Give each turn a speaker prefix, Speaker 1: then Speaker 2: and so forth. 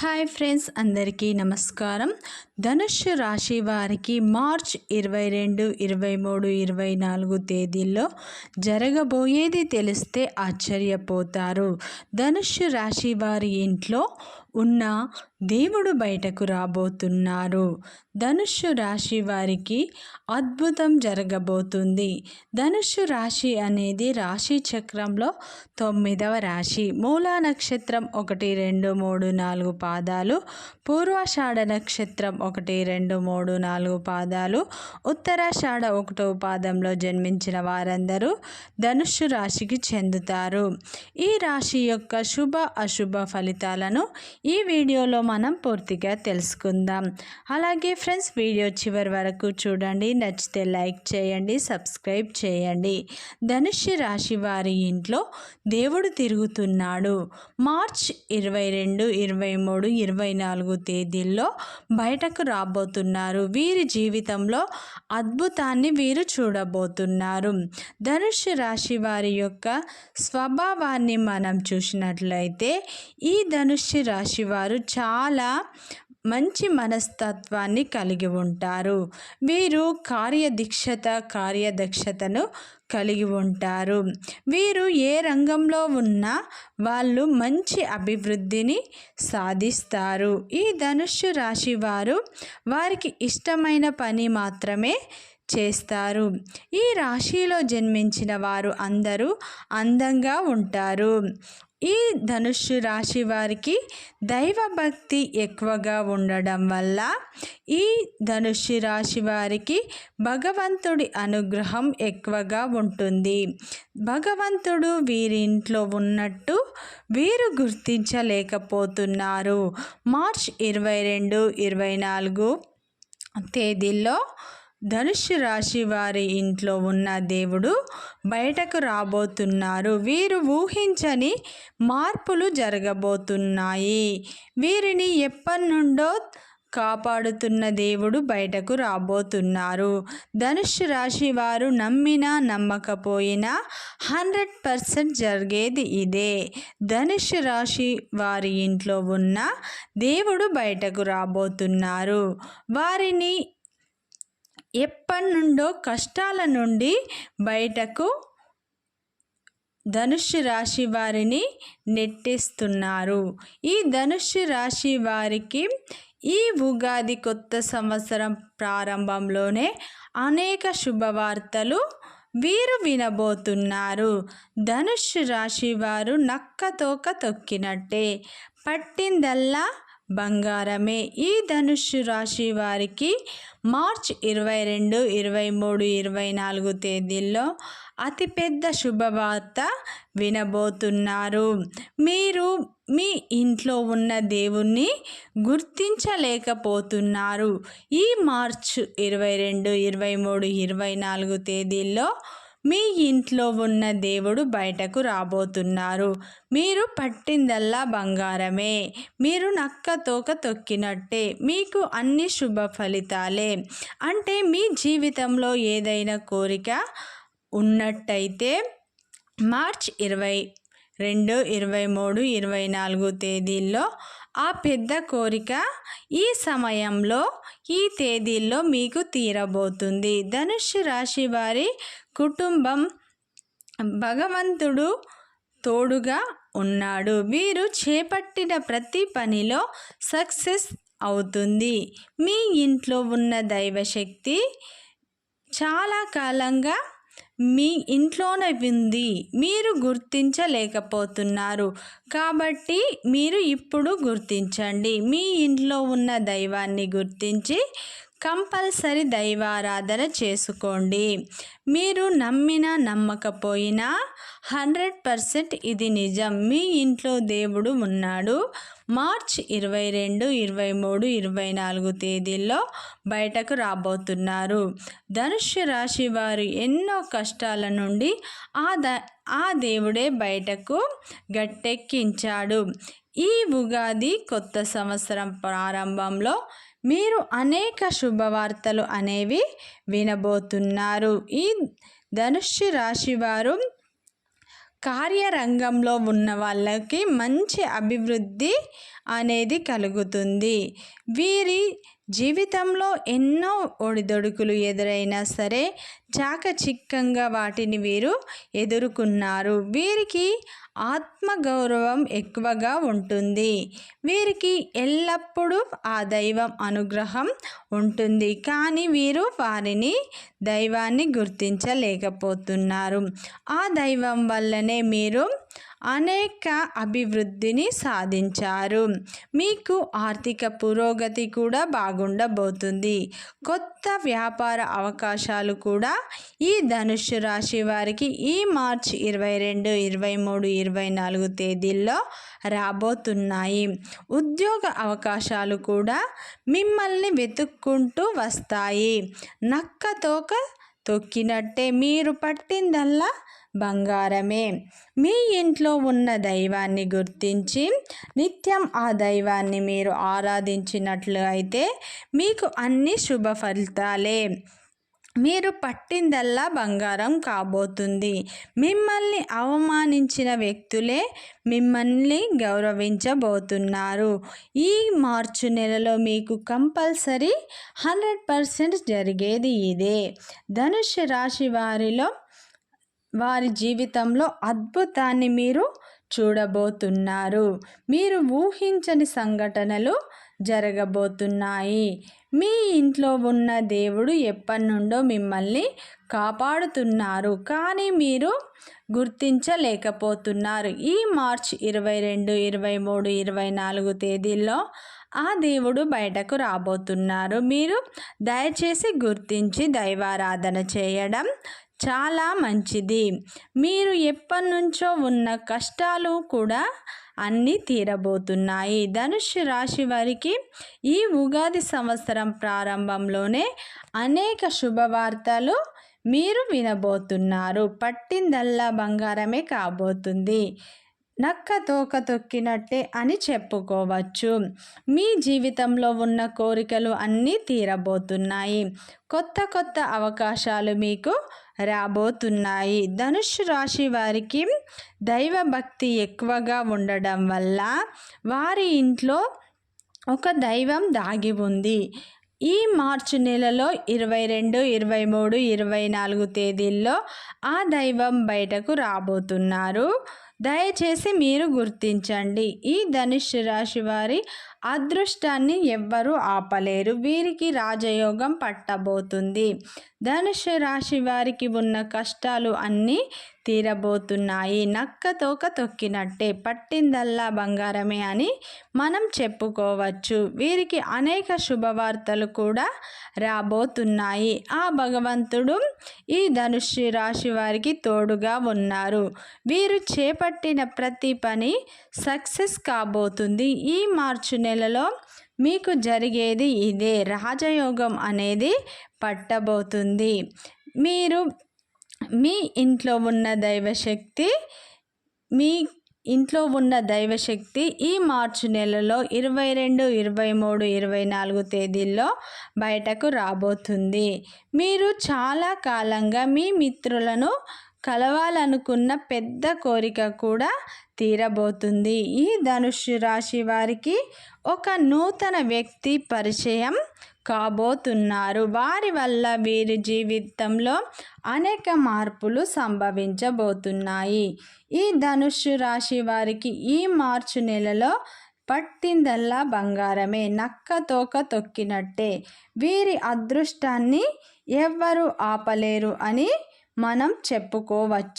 Speaker 1: Hi friends అందరికీ నమస్కారం. ధనుష్ రాశి వారికి మార్చ్ ఇరవై రెండు ఇరవై మూడు ఇరవై నాలుగు తేదీల్లో జరగబోయేది తెలిస్తే ఆశ్చర్యపోతారు. ధనుష్ రాశి వారి ఇంట్లో ఉన్న దేవుడు బయటకు రాబోతున్నారు. ధనుస్సు రాశి వారికి అద్భుతం జరగబోతుంది. ధనుస్సు రాశి అనేది రాశి చక్రంలో తొమ్మిదవ రాశి. మూలా నక్షత్రం ఒకటి రెండు మూడు నాలుగు పాదాలు. పూర్వాషాఢ నక్షత్రం ఒకటి రెండు మూడు నాలుగు పాదాలు. ఉత్తరాషాఢ ఒకటో పాదంలో జన్మించిన వారందరూ ధనుస్సు రాశికి చెందుతారు. ఈ రాశి యొక్క శుభ అశుభ ఫలితాలను ఈ వీడియోలో మనం పూర్తిగా తెలుసుకుందాం. అలాగే ఫ్రెండ్స్ వీడియో చివరి వరకు చూడండి. నచ్చితే లైక్ చేయండి సబ్స్క్రైబ్ చేయండి. ధనుష్య రాశి వారి ఇంట్లో దేవుడు తిరుగుతున్నాడు. మార్చ్ ఇరవై రెండు ఇరవై మూడు ఇరవై నాలుగు తేదీల్లో బయటకు రాబోతున్నారు. వీరి జీవితంలో అద్భుతాన్ని వీరు చూడబోతున్నారు. ధనుషు రాశి వారి యొక్క స్వభావాన్ని మనం చూసినట్లయితే ఈ ధనుషు రాశి వారు చాలా మంచి మనస్తత్వాన్ని కలిగి ఉంటారు. వీరు కార్యదీక్షత కార్యదక్షతను కలిగి ఉంటారు. వీరు ఏ రంగంలో ఉన్నా వాళ్ళు మంచి అభివృద్ధిని సాధిస్తారు. ఈ ధనుస్సు రాశి వారు వారికి ఇష్టమైన పని మాత్రమే చేస్తారు. ఈ రాశిలో జన్మించిన వారు అందరూ అందంగా ఉంటారు. ఈ ధనుస్సు రాశి వారికి దైవభక్తి ఎక్కువగా ఉండడం వల్ల ఈ ధనుస్సు రాశి వారికి భగవంతుడి అనుగ్రహం ఎక్కువగా ఉంటుంది. భగవంతుడు వీరింట్లో ఉన్నట్టు వీరు గుర్తించలేకపోతున్నారు. మార్చ్ ఇరవై రెండు ఇరవై నాలుగు తేదీల్లో ధనుష్ రాశి వారి ఇంట్లో ఉన్న దేవుడు బయటకు రాబోతున్నారు. వీరు ఊహించని మార్పులు జరగబోతున్నాయి. వీరిని ఎప్పటి నుండో కాపాడుతున్న దేవుడు బయటకు రాబోతున్నారు. ధనుష్ రాశి వారు నమ్మినా నమ్మకపోయినా హండ్రెడ్ పర్సెంట్ జరిగేది ఇదే. ధనుష్ రాశి వారి ఇంట్లో ఉన్న దేవుడు బయటకు రాబోతున్నారు. వారిని ఎప్పటి నుండో కష్టాల నుండి బయటకు ధనుషు రాశి వారిని నెట్టేస్తున్నారు. ఈ ధనుషు రాశి వారికి ఈ ఉగాది కొత్త సంవత్సరం ప్రారంభంలోనే అనేక శుభవార్తలు వీరు వినబోతున్నారు. ధనుష్ రాశి వారు నక్కతోక తొక్కినట్టే. పట్టిందల్లా బంగారమే. ఈ ధనుస్సు రాశి వారికి మార్చ్ ఇరవై రెండు ఇరవై మూడు ఇరవై నాలుగు తేదీల్లో అతిపెద్ద శుభవార్త వినబోతున్నారు. మీరు మీ ఇంట్లో ఉన్న దేవుణ్ణి గుర్తించలేకపోతున్నారు. ఈ మార్చ్ ఇరవై రెండు ఇరవై మూడు ఇరవై నాలుగు తేదీల్లో మీ ఇంట్లో ఉన్న దేవుడు బయటకు రాబోతున్నారు. మీరు పట్టిందల్లా బంగారమే. మీరు నక్క తోక తొక్కినట్టే. మీకు అన్ని శుభ ఫలితాలే. అంటే మీ జీవితంలో ఏదైనా కోరిక ఉన్నట్టయితే మార్చ్ ఇరవై రెండు ఇరవై మూడు ఇరవై నాలుగు తేదీల్లో ఆ పెద్ద కోరిక ఈ సమయంలో ఈ తేదీల్లో మీకు తీరబోతుంది. ధనుష్ రాశి వారి కుటుంబం భగవంతుడు తోడుగా ఉన్నాడు. వీరు చేపట్టిన ప్రతి పనిలో సక్సెస్ అవుతుంది. మీ ఇంట్లో ఉన్న దైవశక్తి చాలా కాలంగా మీ ఇంట్లోనే ఉంది మీరు గుర్తించలేకపోతున్నారు. కాబట్టి మీరు ఇప్పుడు గుర్తించండి. మీ ఇంట్లో ఉన్న దైవాన్ని గుర్తించి కంపల్సరీ దైవారాధన చేసుకోండి. మీరు నమ్మినా నమ్మకపోయినా హండ్రెడ్ పర్సెంట్ ఇది నిజం. మీ ఇంట్లో దేవుడు ఉన్నాడు. మార్చ్ ఇరవై రెండు ఇరవై మూడు ఇరవై నాలుగు తేదీల్లో బయటకు రాబోతున్నారు. ధనుష్య రాశి వారు ఎన్నో కష్టాల నుండి ఆ ద ఆ దేవుడే బయటకు గట్టెక్కించాడు. ఈ ఉగాది కొత్త సంవత్సరం ప్రారంభంలో మీరు అనేక శుభవార్తలు అనేవి వినబోతున్నారు. ఈ ధనుష్య రాశి వారు కార్యరంగంలో ఉన్న వాళ్ళకి మంచి అభివృద్ధి అనేది కలుగుతుంది. వీరి జీవితంలో ఎన్నో ఒడిదొడుకులు ఎదురైనా సరే చాకచిక్కంగా వాటిని వీరు ఎదుర్కొన్నారు. వీరికి ఆత్మగౌరవం ఎక్కువగా ఉంటుంది. వీరికి ఎల్లప్పుడూ ఆ దైవం అనుగ్రహం ఉంటుంది. కానీ వీరు వారిని దైవాన్ని గుర్తించలేకపోతున్నారు. ఆ దైవం వల్లనే మీరు అనేక అభివృద్ధిని సాధించారు. మీకు ఆర్థిక పురోగతి కూడా బాగుండబోతుంది. కొత్త వ్యాపార అవకాశాలు కూడా ఈ ధనుషు రాశి వారికి ఈ మార్చ్ ఇరవై రెండు ఇరవై మూడు ఇరవై నాలుగు తేదీల్లో రాబోతున్నాయి. ఉద్యోగ అవకాశాలు కూడా మిమ్మల్ని వెతుక్కుంటూ వస్తాయి. నక్క తోక తొక్కినట్టే మీరు పట్టిందల్లా బంగారమే. మీ ఇంట్లో ఉన్న దైవాన్ని గుర్తించి నిత్యం ఆ దైవాన్ని మీరు ఆరాధించినట్లు అయితే మీకు అన్ని శుభ ఫలితాలే. మీరు పట్టిందల్లా బంగారం కాబోతుంది. మిమ్మల్ని అవమానించిన వ్యక్తులే మిమ్మల్ని గౌరవించబోతున్నారు. ఈ మార్చి నెలలో మీకు కంపల్సరీ హండ్రెడ్ పర్సెంట్ జరిగేది ఇదే. ధనుష్ రాశి వారిలో వారి జీవితంలో అద్భుతాన్ని మీరు చూడబోతున్నారు. మీరు ఊహించని సంఘటనలు జరగబోతున్నాయి. మీ ఇంట్లో ఉన్న దేవుడు ఎప్పటి నుండో మిమ్మల్ని కాపాడుతున్నారు. కానీ మీరు గుర్తించలేకపోతున్నారు. ఈ మార్చ్ ఇరవై రెండు ఇరవై మూడు ఇరవై నాలుగు తేదీల్లో ఆ దేవుడు బయటకు రాబోతున్నారు. మీరు దయచేసి గుర్తించి దైవారాధన చేయడం చాలా మంచిది. మీరు ఎప్పటి నుంచో ఉన్న కష్టాలు కూడా అన్నీ తీరబోతున్నాయి. ధనుషు రాశి వారికి ఈ ఉగాది సంవత్సరం ప్రారంభంలోనే అనేక శుభవార్తలు మీరు వినబోతున్నారు. పట్టిందల్లా బంగారమే కాబోతుంది. నక్క తోక తొక్కినట్టే అని చెప్పుకోవచ్చు. మీ జీవితంలో ఉన్న కోరికలు అన్నీ తీరబోతున్నాయి. కొత్త కొత్త అవకాశాలు మీకు రాబోతున్నాయి. ధనుష్ రాశి వారికి దైవభక్తి ఎక్కువగా ఉండడం వల్ల వారి ఇంట్లో ఒక దైవం దాగి ఉంది. ఈ మార్చి నెలలో ఇరవై రెండు ఇరవై మూడు ఇరవై నాలుగు తేదీల్లో ఆ దైవం బయటకు రాబోతున్నారు. దయచేసి మీరు గుర్తించండి. ఈ ధనుష్య రాశి వారి అదృష్టాన్ని ఎవ్వరూ ఆపలేరు. వీరికి రాజయోగం పట్టబోతుంది. ధనుష్య రాశి వారికి ఉన్న కష్టాలు అన్నీ తీరబోతున్నాయి. నక్క తోక తొక్కినట్టే పట్టిందల్లా బంగారమే అని మనం చెప్పుకోవచ్చు. వీరికి అనేక శుభవార్తలు కూడా రాబోతున్నాయి. ఆ భగవంతుడు ఈ ధనుషి రాశి వారికి తోడుగా ఉన్నారు. వీరు చేపట్టిన ప్రతి పని సక్సెస్ కాబోతుంది. ఈ మార్చి నెలలో మీకు జరిగేది ఇదే. రాజయోగం అనేది పట్టబోతుంది. మీరు మీ ఇంట్లో ఉన్న దైవశక్తి మీ ఇంట్లో ఉన్న దైవశక్తి ఈ మార్చి నెలలో ఇరవై రెండు ఇరవై మూడు ఇరవై నాలుగు తేదీల్లో బయటకు రాబోతుంది. మీరు చాలా కాలంగా మీ మిత్రులను కలవాలనుకున్న పెద్ద కోరిక కూడా తీరబోతుంది. ఈ ధనుషు రాశి వారికి ఒక నూతన వ్యక్తి పరిచయం కాబోతున్నారు. వారి వల్ల వీరి జీవితంలో అనేక మార్పులు సంభవించబోతున్నాయి. ఈ ధనుషు రాశి వారికి ఈ మార్చి నెలలో పట్టిందల్లా బంగారమే. నక్క తోక తొక్కినట్టే. వీరి అదృష్టాన్ని ఎవ్వరూ ఆపలేరు అని మనం చెప్పుకోవచ్చు.